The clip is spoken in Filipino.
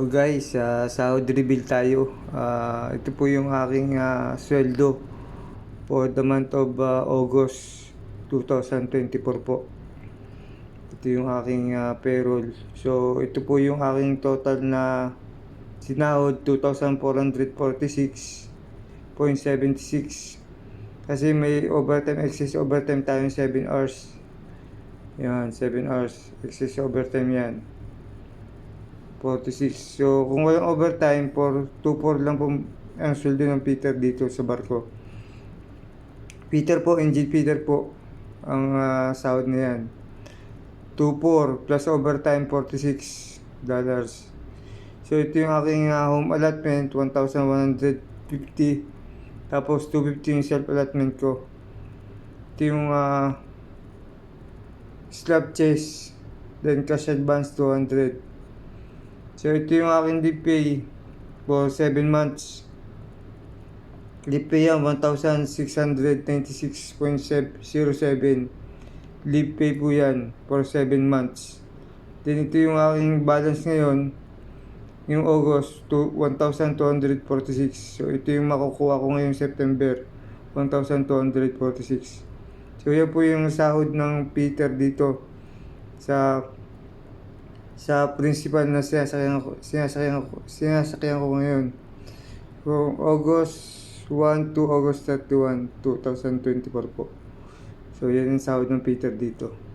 So guys, uh, sahod reveal tayo. Ah, ito po yung aking ah, sweldo for the month of ah, August 2024 po. Ito yung aking ah, payroll. So ito po yung aking total na sinahod 2,446.76 kasi may overtime, excess overtime tayo 7 hours. Yan, 7 hours. Excess overtime yan. 46. So, kung walang overtime, for 2-4 lang po ang sweldo ng Peter dito sa barko. Peter po, engine Peter po, ang ah, sahod na yan. 2-4 plus overtime, 46 dollars. So, ito yung aking ah, home allotment, 1,150. Tapos, 250 yung self-allotment ko. Ito yung ah, slab chase. Then, cash advance, 200. So, ito yung aking pay for 7 months. Yan, 1,696.07. Leave pay po yan for 7 months. Then, ito yung aking balance ngayon. Yung August, to 1,246. So, ito yung makukuha ko ngayong September. 1,246. So, yan po yung sahod ng Peter dito sa sa principal na sinasakyan ko, sinasakyan ko, sinasakyan ko ngayon. So, August 1 to August 31, 2024 po. So, yan yung sahod ng Peter dito.